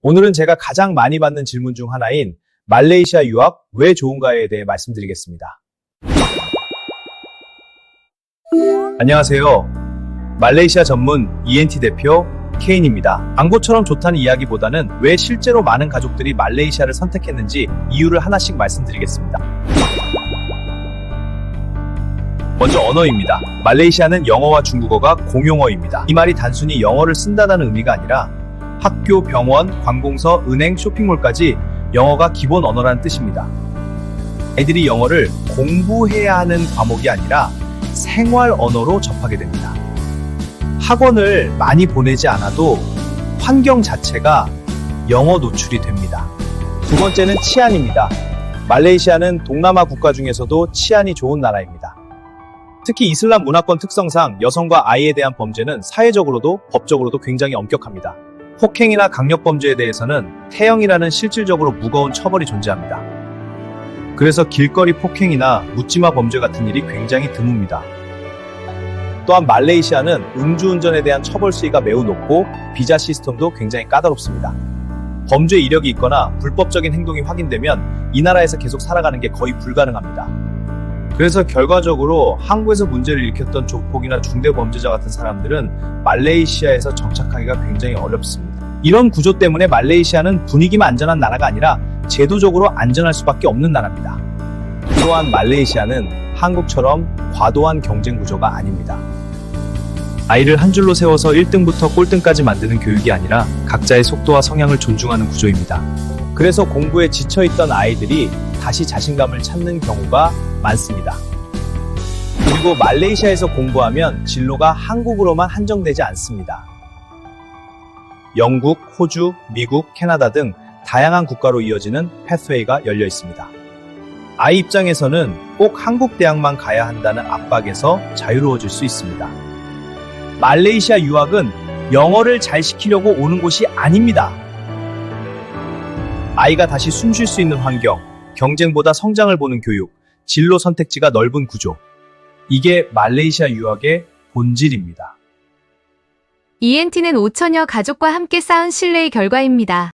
오늘은 제가 가장 많이 받는 질문 중 하나인 말레이시아 유학 왜 좋은가에 대해 말씀드리겠습니다. 안녕하세요. 말레이시아 전문 ENT 대표 케인입니다. 광고처럼 좋다는 이야기보다는 왜 실제로 많은 가족들이 말레이시아를 선택했는지 이유를 하나씩 말씀드리겠습니다. 먼저 언어입니다. 말레이시아는 영어와 중국어가 공용어입니다. 이 말이 단순히 영어를 쓴다는 의미가 아니라 학교, 병원, 관공서, 은행, 쇼핑몰까지 영어가 기본 언어라는 뜻입니다. 아이들이 영어를 공부해야 하는 과목이 아니라 생활 언어로 접하게 됩니다. 학원을 많이 보내지 않아도 환경 자체가 영어 노출이 됩니다. 두 번째는 치안입니다. 말레이시아는 동남아 국가 중에서도 치안이 좋은 나라입니다. 특히 이슬람 문화권 특성상 여성과 아이에 대한 범죄는 사회적으로도 법적으로도 굉장히 엄격합니다. 폭행이나 강력 범죄에 대해서는 태형이라는 실질적으로 무거운 처벌이 존재합니다. 그래서 길거리 폭행이나 묻지마 범죄 같은 일이 굉장히 드뭅니다. 또한 말레이시아는 음주운전에 대한 처벌 수위가 매우 높고 비자 시스템도 굉장히 까다롭습니다. 범죄 이력이 있거나 불법적인 행동이 확인되면 이 나라에서 계속 살아가는 게 거의 불가능합니다. 그래서 결과적으로 한국에서 문제를 일으켰던 조폭이나 중대 범죄자 같은 사람들은 말레이시아에서 정착하기가 굉장히 어렵습니다. 이런 구조 때문에 말레이시아는 분위기만 안전한 나라가 아니라 제도적으로 안전할 수밖에 없는 나라입니다. 또한 말레이시아는 한국처럼 과도한 경쟁 구조가 아닙니다. 아이를 한 줄로 세워서 1등부터 꼴등까지 만드는 교육이 아니라 각자의 속도와 성향을 존중하는 구조입니다. 그래서 공부에 지쳐있던 아이들이 다시 자신감을 찾는 경우가 많습니다. 그리고 말레이시아에서 공부하면 진로가 한국으로만 한정되지 않습니다. 영국, 호주, 미국, 캐나다 등 다양한 국가로 이어지는 패스웨이가 열려 있습니다. 아이 입장에서는 꼭 한국 대학만 가야 한다는 압박에서 자유로워질 수 있습니다. 말레이시아 유학은 영어를 잘 시키려고 오는 곳이 아닙니다. 아이가 다시 숨 쉴 수 있는 환경, 경쟁보다 성장을 보는 교육, 진로 선택지가 넓은 구조. 이게 말레이시아 유학의 본질입니다. ENT는 5천여 가족과 함께 쌓은 신뢰의 결과입니다.